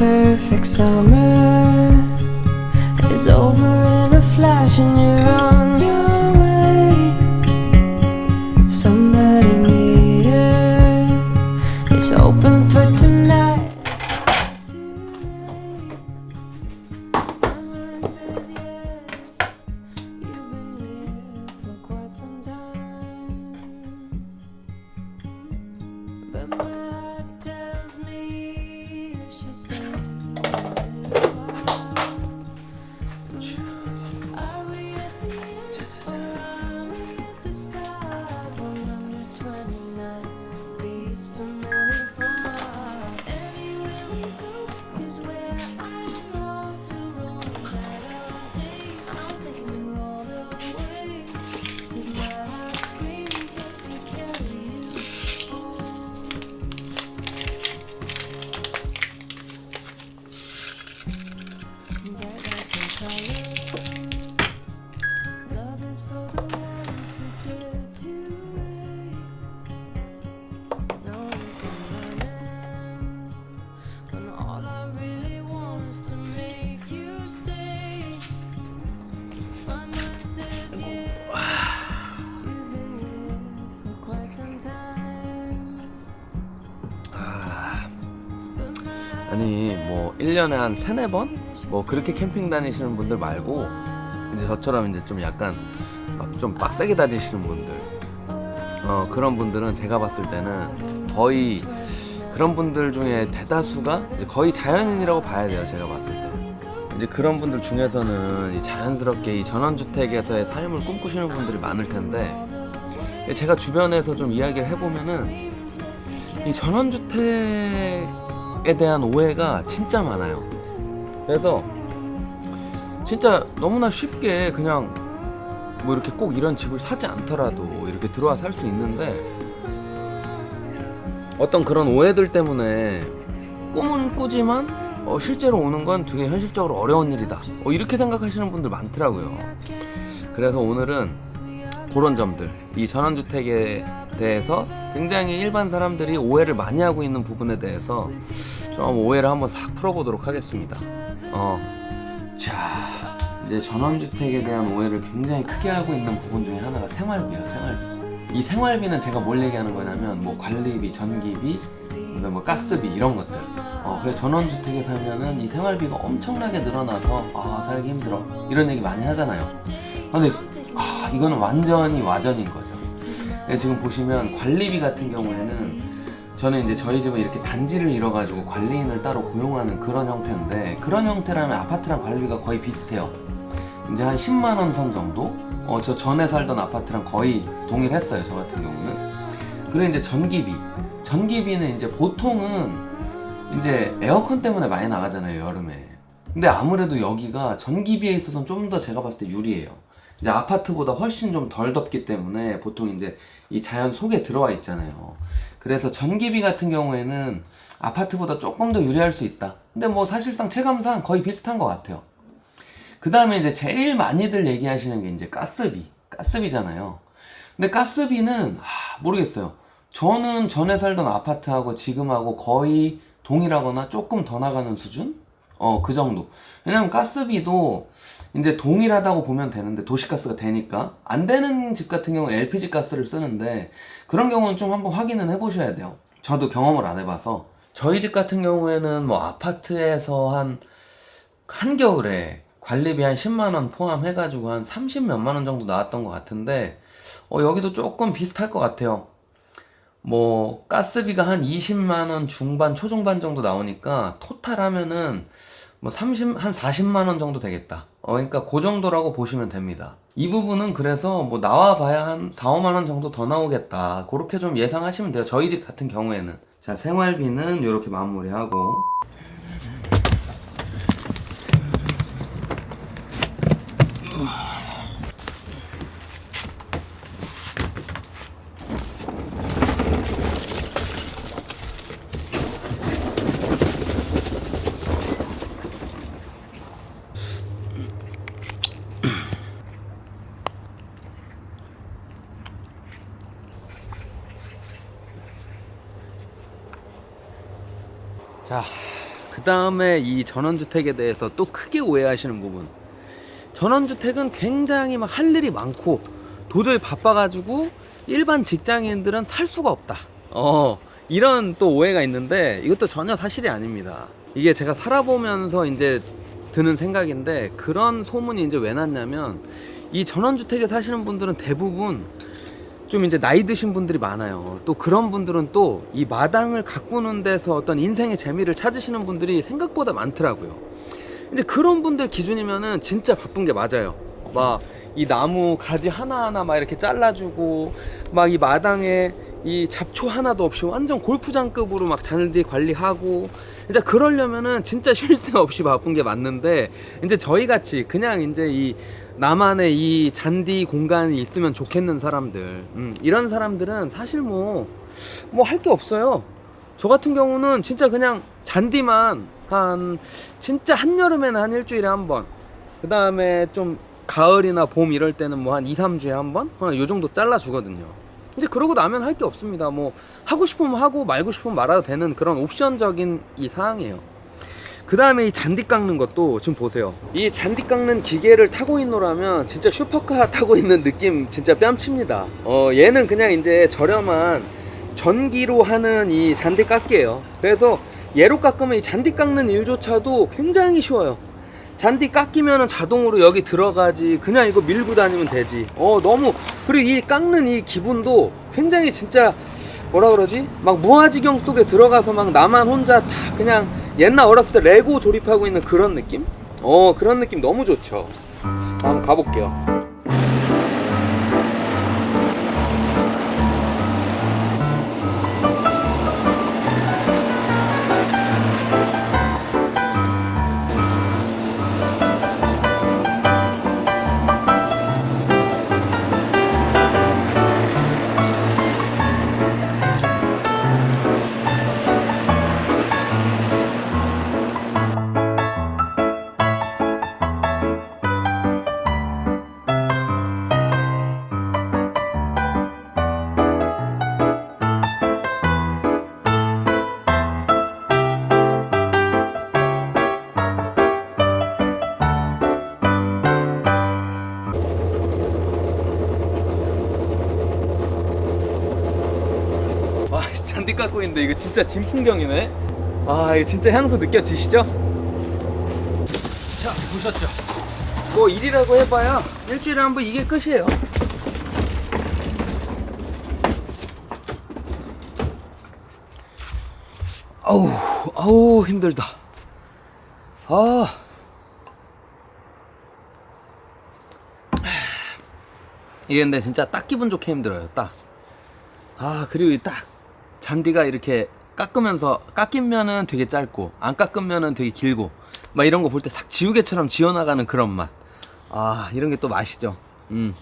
perfect summer is over in a flash and you're 아니 뭐 1년에 한 세네 번? 뭐 그렇게 캠핑 다니시는 분들 말고 이제 저처럼 이제 좀 약간 막 좀 빡세게 다니시는 분들 어 그런 분들은 제가 봤을 때는 거의 그런 분들 중에 대다수가 거의 자연인이라고 봐야 돼요 제가 봤을 때 이제 그런 분들 중에서는 이 자연스럽게 이 전원주택에서의 삶을 꿈꾸시는 분들이 많을 텐데 제가 주변에서 좀 이야기를 해보면은 이 전원주택 에 대한 오해가 진짜 많아요. 그래서 진짜 너무나 쉽게 그냥 뭐 이렇게 꼭 이런 집을 사지 않더라도 이렇게 들어와 살 수 있는데 어떤 그런 오해들 때문에 꿈은 꾸지만 어, 실제로 오는 건 되게 현실적으로 어려운 일이다. 어, 이렇게 생각하시는 분들 많더라고요. 그래서 오늘은 그런 점들, 이 전원주택에 대해서 굉장히 일반 사람들이 오해를 많이 하고 있는 부분에 대해서 좀 오해를 한번 싹 풀어보도록 하겠습니다. 어, 자, 이제 전원주택에 대한 오해를 굉장히 크게 하고 있는 부분 중에 하나가 생활비야, 생활비. 이 생활비는 제가 뭘 얘기하는 거냐면 뭐 관리비, 전기비, 뭐 가스비 이런 것들. 어, 그래서 전원주택에 살면은 이 생활비가 엄청나게 늘어나서 아 살기 힘들어 이런 얘기 많이 하잖아요. 근데 아 이거는 완전히 와전인 거죠. 네, 지금 보시면 관리비 같은 경우에는 저는 이제 저희 집은 이렇게 단지를 잃어가지고 관리인을 따로 고용하는 그런 형태인데 그런 형태라면 아파트랑 관리비가 거의 비슷해요. 이제 한 10만 원 선 정도? 어, 저 전에 살던 아파트랑 거의 동일했어요. 저 같은 경우는. 그리고 이제 전기비. 전기비는 이제 보통은 이제 에어컨 때문에 많이 나가잖아요. 여름에. 근데 아무래도 여기가 전기비에 있어서는 좀 더 제가 봤을 때 유리해요. 이제 아파트보다 훨씬 좀 덜 덥기 때문에 보통 이제 이 자연 속에 들어와 있잖아요. 그래서 전기비 같은 경우에는 아파트보다 조금 더 유리할 수 있다. 근데 뭐 사실상 체감상 거의 비슷한 것 같아요. 그 다음에 이제 제일 많이들 얘기하시는 게 이제 가스비. 가스비잖아요. 근데 가스비는, 아, 모르겠어요. 저는 전에 살던 아파트하고 지금하고 거의 동일하거나 조금 더 나가는 수준? 어, 그 정도. 왜냐면 가스비도 이제 동일하다고 보면 되는데, 도시가스가 되니까. 안 되는 집 같은 경우는 LPG 가스를 쓰는데, 그런 경우는 좀 한번 확인은 해보셔야 돼요. 저도 경험을 안 해봐서. 저희 집 같은 경우에는 뭐 아파트에서 한 한겨울에 관리비 한 10만 원 포함해 가지고 한 30 몇만 원 정도 나왔던 것 같은데 어, 여기도 조금 비슷할 것 같아요. 뭐 가스비가 한 20만 원 중반 초중반 정도 나오니까 토탈 하면은 뭐 30, 한 40만 원 정도 되겠다. 어, 그러니까 그 정도라고 보시면 됩니다. 이 부분은 그래서 뭐 나와 봐야 한 4, 5만 원 정도 더 나오겠다. 그렇게 좀 예상하시면 돼요. 저희 집 같은 경우에는. 자, 생활비는 이렇게 마무리하고 자, 그 다음에 이 전원주택에 대해서 또 크게 오해하시는 부분. 전원주택은 굉장히 막 할 일이 많고 도저히 바빠가지고 일반 직장인들은 살 수가 없다. 어, 이런 또 오해가 있는데 이것도 전혀 사실이 아닙니다. 이게 제가 살아보면서 이제 드는 생각인데 그런 소문이 이제 왜 났냐면 이 전원주택에 사시는 분들은 대부분 좀 이제 나이 드신 분들이 많아요. 또 그런 분들은 또 이 마당을 가꾸는 데서 어떤 인생의 재미를 찾으시는 분들이 생각보다 많더라고요. 이제 그런 분들 기준이면은 진짜 바쁜 게 맞아요. 막 이 나무 가지 하나하나 막 이렇게 잘라주고 막 이 마당에 이 잡초 하나도 없이 완전 골프장급으로 막 잔디 관리하고 이제 그러려면은 진짜 쉴 새 없이 바쁜 게 맞는데 이제 저희 같이 그냥 이제 이 나만의 이 잔디 공간이 있으면 좋겠는 사람들 음, 이런 사람들은 사실 뭐 뭐 할 게 없어요. 저 같은 경우는 진짜 그냥 잔디만 한 진짜 한여름에는 한 일주일에 한 번. 그 다음에 좀 가을이나 봄 이럴 때는 뭐 한 2, 3주에 한 번? 어, 요 정도 잘라 주거든요. 이제 그러고 나면 할 게 없습니다. 뭐 하고 싶으면 하고 말고 싶으면 말아도 되는 그런 옵션적인 이 사항이에요. 그 다음에 이 잔디 깎는 것도 지금 보세요. 이 잔디 깎는 기계를 타고 있노라면 진짜 슈퍼카 타고 있는 느낌 진짜 뺨칩니다. 어, 얘는 그냥 이제 저렴한 전기로 하는 이 잔디 깎기예요. 그래서 얘로 깎으면 이 잔디 깎는 일조차도 굉장히 쉬워요. 잔디 깎이면은 자동으로 여기 들어가지. 그냥 이거 밀고 다니면 되지. 어, 너무. 그리고 이 깎는 이 기분도 굉장히 진짜 뭐라 그러지? 막 무아지경 속에 들어가서 막 나만 혼자 다 그냥 옛날 어렸을 때 레고 조립하고 있는 그런 느낌? 어, 그런 느낌 너무 좋죠. 한번 가볼게요. 깎고 있는데 이거 진짜 진 풍경이네. 아 이거 진짜 향수 느껴지시죠? 자 보셨죠? 뭐 일이라고 해봐야 일주일에 한 번 이게 끝이에요. 아우 아우 힘들다. 아. 이게 근데 진짜 딱 기분 좋게 힘들어요 딱. 아 그리고 이딱 잔디가 이렇게 깎으면서 깎이면은 되게 짧고 안 깎으면은 되게 길고 막 이런 거 볼 때 싹 지우개처럼 지어나가는 그런 맛. 아 이런 게 또 맛이죠. 음.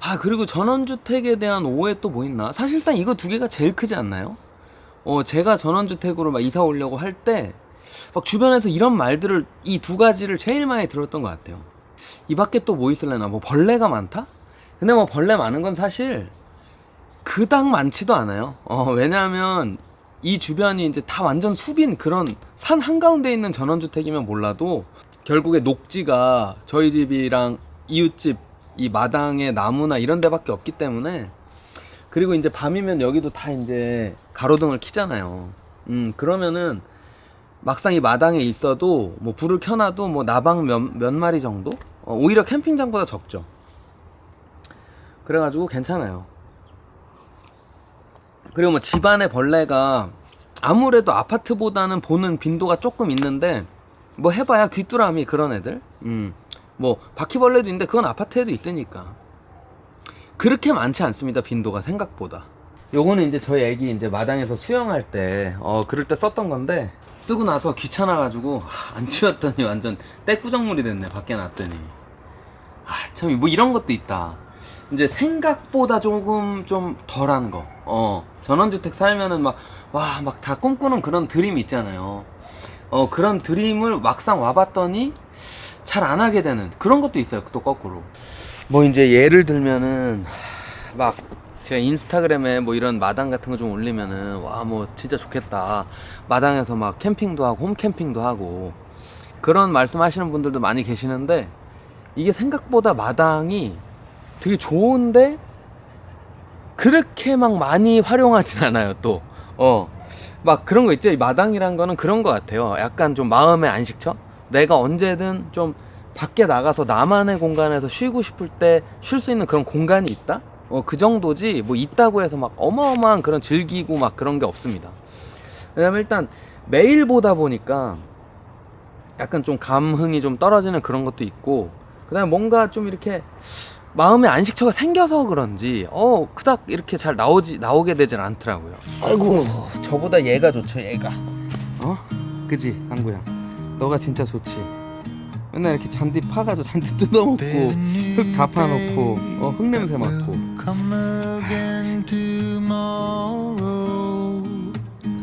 아 그리고 전원주택에 대한 오해 또 뭐 있나? 사실상 이거 두 개가 제일 크지 않나요? 어 제가 전원주택으로 막 이사 오려고 할 때 막 주변에서 이런 말들을 이 두 가지를 제일 많이 들었던 것 같아요. 이 밖에 또 뭐 있을래나? 뭐 벌레가 많다? 근데 뭐 벌레 많은 건 사실 그닥 많지도 않아요. 어, 왜냐하면 이 주변이 이제 다 완전 숲인 그런 산 한가운데 있는 전원주택이면 몰라도 결국에 녹지가 저희 집이랑 이웃집 이 마당에 나무나 이런 데밖에 없기 때문에 그리고 이제 밤이면 여기도 다 이제 가로등을 켜잖아요. 음, 그러면은 막상 이 마당에 있어도 뭐 불을 켜놔도 뭐 나방 몇, 몇 마리 정도? 어, 오히려 캠핑장보다 적죠. 그래가지고 괜찮아요. 그리고 뭐 집안에 벌레가 아무래도 아파트보다는 보는 빈도가 조금 있는데 뭐 해봐야 귀뚜라미 그런 애들? 음 뭐 바퀴벌레도 있는데 그건 아파트에도 있으니까. 그렇게 많지 않습니다 빈도가 생각보다. 요거는 이제 저희 애기 이제 마당에서 수영할 때 어 그럴 때 썼던 건데 쓰고 나서 귀찮아가지고 하, 안 치웠더니 완전 떼꾸정물이 됐네 밖에 놨더니. 아 참 뭐 이런 것도 있다 이제 생각보다 조금 좀 덜한 거. 어, 전원주택 살면은 막, 와, 막 다 꿈꾸는 그런 드림 있잖아요. 어, 그런 드림을 막상 와봤더니 잘 안 하게 되는 그런 것도 있어요. 또 거꾸로. 뭐 이제 예를 들면은 막 제가 인스타그램에 뭐 이런 마당 같은 거 좀 올리면은 와 뭐 진짜 좋겠다 마당에서 막 캠핑도 하고 홈 캠핑도 하고 그런 말씀 하시는 분들도 많이 계시는데 이게 생각보다 마당이 되게 좋은데 그렇게 막 많이 활용하진 않아요 또. 어. 막 그런 거 있죠? 이 마당이란 거는 그런 거 같아요. 약간 좀 마음의 안식처? 내가 언제든 좀 밖에 나가서 나만의 공간에서 쉬고 싶을 때 쉴 수 있는 그런 공간이 있다? 어 그 정도지 뭐 있다고 해서 막 어마어마한 그런 즐기고 막 그런 게 없습니다. 왜냐면 일단 매일 보다 보니까 약간 좀 감흥이 좀 떨어지는 그런 것도 있고 그다음에 뭔가 좀 이렇게 마음의 안식처가 생겨서 그런지 어 그닥 이렇게 잘 나오지 나오게 되진 않더라고요. 아이고 저보다 얘가 좋죠 얘가. 어? 그지 강구야. 너가 진짜 좋지. 맨날 이렇게 잔디 파가지고 잔디 뜯어먹고 흙 다 파놓고 어, 흙 냄새 맡고.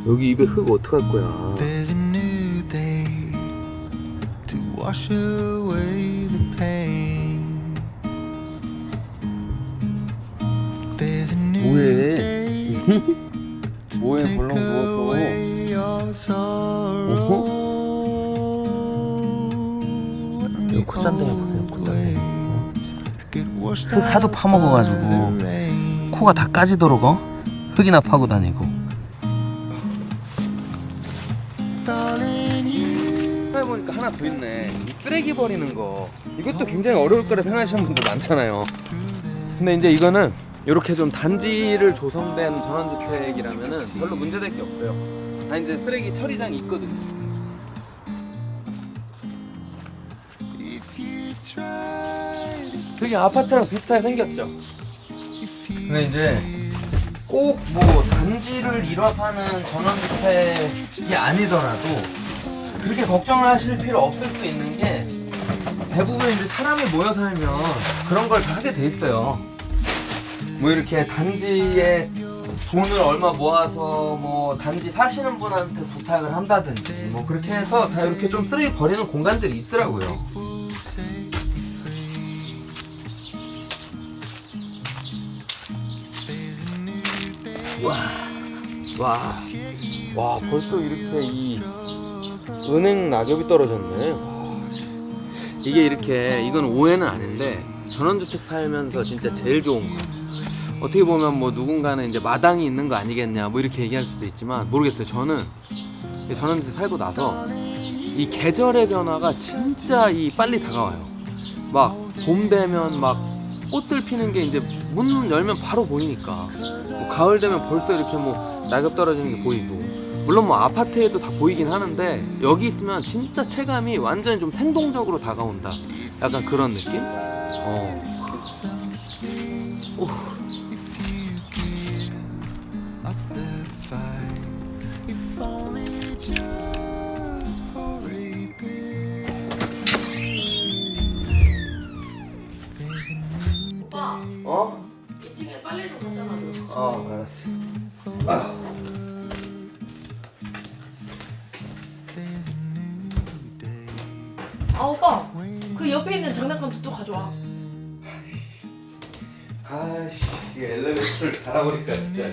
여기 입에 흙 어떡할 거야? 뭐해? 뭐해, take 벌렁 누워서. And 이거 콧잔대 해보세요, 콧잔대. 흙 하도 파먹어가지고. 코가 다 까지도록 어? 흙이나 파고 다니고. 보니까 하나 더 있네. 이 쓰레기 버리는 거. 이것도 굉장히 어려울 거라 생각하시는 분들 많잖아요. 근데 이제 이거는 이렇게 좀 단지를 조성된 전원주택이라면은 별로 문제될 게 없어요. 다 이제 쓰레기 처리장이 있거든요. 되게 아파트랑 비슷하게 생겼죠. 근데 이제 꼭 뭐 단지를 하는 전원주택이 아니더라도 그렇게 걱정하실 필요 없을 수 있는 게 대부분 이제 사람이 모여 살면 그런 걸 다 하게 돼 있어요. 뭐 이렇게 단지에 돈을 얼마 모아서 뭐 단지 사시는 분한테 부탁을 한다든지 뭐 그렇게 해서 다 이렇게 좀 쓰레기 버리는 공간들이 있더라고요. 와, 와, 와, 벌써 이렇게 이 은행 낙엽이 떨어졌네. 와, 이게 이렇게 이건 오해는 아닌데 전원주택 살면서 진짜 제일 좋은 거. 어떻게 보면 뭐 누군가는 이제 마당이 있는 거 아니겠냐 뭐 이렇게 얘기할 수도 있지만 모르겠어요. 저는 이 전원주택 살고 나서 이 계절의 변화가 진짜 이 빨리 다가와요. 막 봄 되면 막 꽃들 피는 게 이제 문 열면 바로 보이니까 뭐 가을 되면 벌써 이렇게 뭐 낙엽 떨어지는 게 보이고 물론 뭐 아파트에도 다 보이긴 하는데 여기 있으면 진짜 체감이 완전히 좀 생동적으로 다가온다 약간 그런 느낌? 어. 오. 가져와 아이씨 이게 엘리베이터를 달아버릴까 진짜.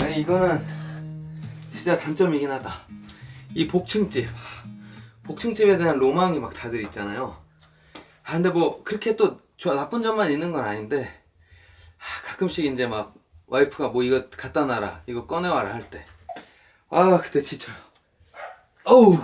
아니 이거는 진짜 단점이긴 하다. 이 복층집, 하, 복층집에 대한 로망이 막 다들 있잖아요. 아 근데 뭐 그렇게 또 좋아 나쁜 점만 있는 건 아닌데 아, 가끔씩 이제 막 와이프가 뭐 이거 갖다 놔라, 이거 꺼내와라 할 때, 아 그때 지쳐요. 어우.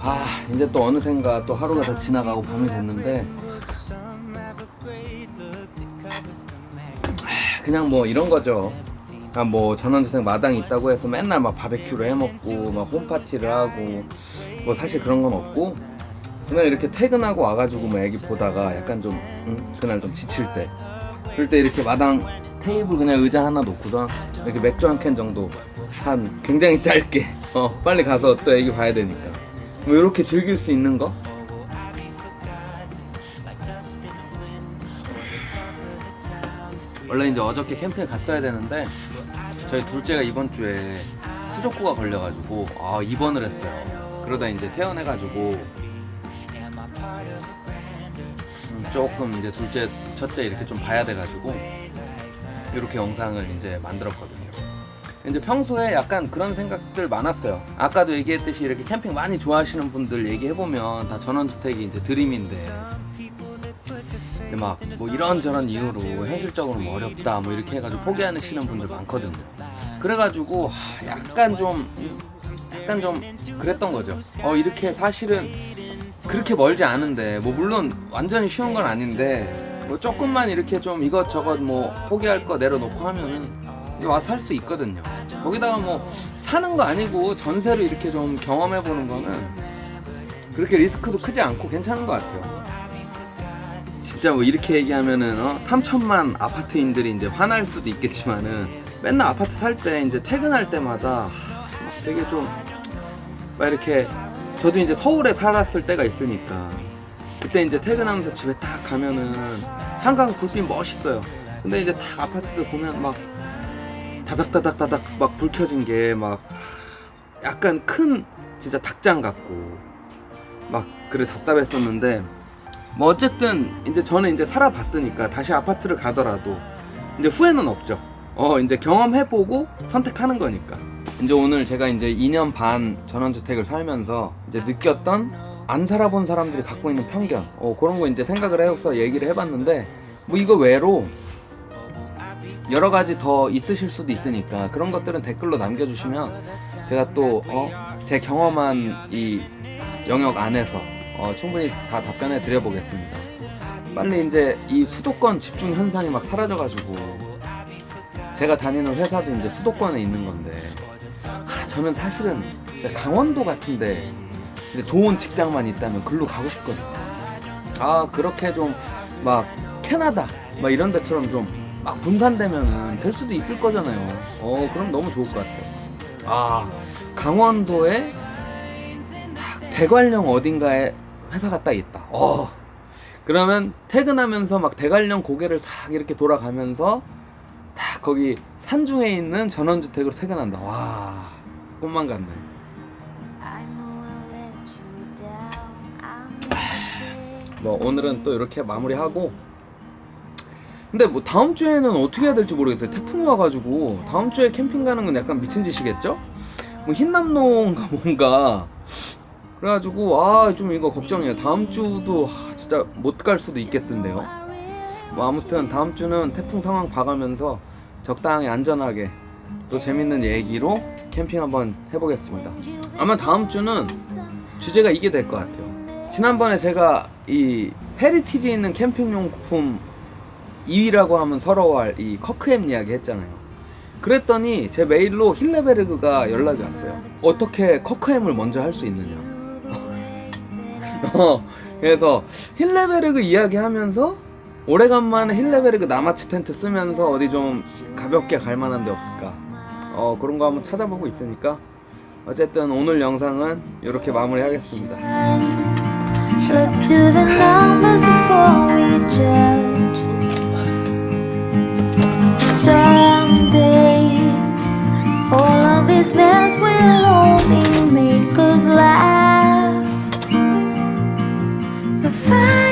아 이제 또 어느샌가 또 하루가 다 지나가고 밤이 됐는데 그냥 뭐 이런 거죠. 아, 뭐 전원주택 마당이 있다고 해서 맨날 막 바베큐를 해먹고 막 홈파티를 하고 뭐 사실 그런 건 없고 그냥 이렇게 퇴근하고 와가지고 뭐 애기 보다가 약간 좀 응? 그날 좀 지칠 때 그럴 때 이렇게 마당 테이블 그냥 의자 하나 놓고선 이렇게 맥주 한 캔 정도 한 굉장히 짧게 어 빨리 가서 또 애기 봐야 되니까 뭐 이렇게 즐길 수 있는 거 원래 이제 어저께 캠핑을 갔어야 되는데 저희 둘째가 이번 주에 수족구가 걸려가지고 아 입원을 했어요. 그러다 이제 퇴원해가지고 음, 조금 이제 둘째, 첫째 이렇게 좀 봐야 돼가지고 이렇게 영상을 이제 만들었거든요. 이제 평소에 약간 그런 생각들 많았어요. 아까도 얘기했듯이 이렇게 캠핑 많이 좋아하시는 분들 얘기해보면 다 전원주택이 이제 드림인데 막 뭐 이런저런 이유로 현실적으로 뭐 어렵다 뭐 이렇게 해가지고 포기하시는 분들 많거든요. 그래가지고 하, 약간 좀 약간 좀 그랬던 거죠. 어 이렇게 사실은 그렇게 멀지 않은데 뭐 물론 완전히 쉬운 건 아닌데 뭐 조금만 이렇게 좀 이것저것 뭐 포기할 거 내려놓고 하면은 와서 살수 있거든요. 거기다가 뭐 사는 거 아니고 전세로 이렇게 좀 경험해 보는 거는 그렇게 리스크도 크지 않고 괜찮은 것 같아요. 진짜 뭐 이렇게 얘기하면은 어? 3천만 아파트인들이 이제 화날 수도 있겠지만은 맨날 아파트 살 때 이제 퇴근할 때마다 막 되게 좀 막 이렇게 저도 이제 서울에 살았을 때가 있으니까 그때 이제 퇴근하면서 집에 딱 가면은 한강 불빛 멋있어요. 근데 이제 딱 아파트들 보면 막 다닥다닥다닥 막 불 켜진 게 막 약간 큰 진짜 닭장 같고 막 그래 답답했었는데 뭐 어쨌든 이제 저는 이제 살아봤으니까 다시 아파트를 가더라도 이제 후회는 없죠. 어 이제 경험해보고 선택하는 거니까. 이제 오늘 제가 이제 2년 반 전원주택을 살면서 이제 느꼈던 안 살아본 사람들이 갖고 있는 편견, 어 그런 거 이제 생각을 해서 얘기를 해봤는데 뭐 이거 외로 여러 가지 더 있으실 수도 있으니까 그런 것들은 댓글로 남겨주시면 제가 또어제 경험한 이 영역 안에서 어, 충분히 다 답변해 드려보겠습니다. 빨리 이제 이 수도권 집중 현상이 막 사라져가지고 제가 다니는 회사도 이제 수도권에 있는 건데 아, 저는 사실은 강원도 같은데 이제 좋은 직장만 있다면 글로 가고 싶거든요. 아 그렇게 좀 막 캐나다 막 이런 데처럼 좀 막 분산되면은 될 수도 있을 거잖아요. 어 그럼 너무 좋을 것 같아요. 아 강원도에 딱 대관령 어딘가에 회사가 딱 있다. 어. 그러면 퇴근하면서 막 대관령 고개를 싹 이렇게 돌아가면서 딱 거기 산중에 있는 전원주택으로 퇴근한다. 와, 꿈만 같네. Missing. 뭐 오늘은 또 이렇게 마무리하고. 근데 뭐 다음 주에는 어떻게 해야 될지 모르겠어요. 태풍이 와가지고 다음 주에 캠핑 가는 건 약간 미친 짓이겠죠? 뭐 흰남노인가 뭔가 그래가지고 아 좀 이거 걱정이에요. 다음 주도 아, 진짜 못 갈 수도 있겠던데요. 뭐 아무튼 다음 주는 태풍 상황 봐가면서 적당히 안전하게 또 재밌는 얘기로 캠핑 한번 해보겠습니다. 아마 다음 주는 주제가 이게 될 것 같아요. 지난번에 제가 이 헤리티지 있는 캠핑용품 2위라고 하면 서러워할 이 커크햄 이야기 했잖아요. 그랬더니 제 메일로 힐레베르그가 연락이 왔어요. 어떻게 커크햄을 먼저 할 수 있느냐. 어, 그래서 힐레베르그 이야기하면서 오래간만에 힐레베르그 나마츠 텐트 쓰면서 어디 좀 가볍게 갈 만한 데 없을까? 어, 그런 거 한번 찾아보고 있으니까 어쨌든 오늘 영상은 이렇게 마무리하겠습니다. Let's do the numbers before we judge. Someday, all of this mess will only make us laugh. Find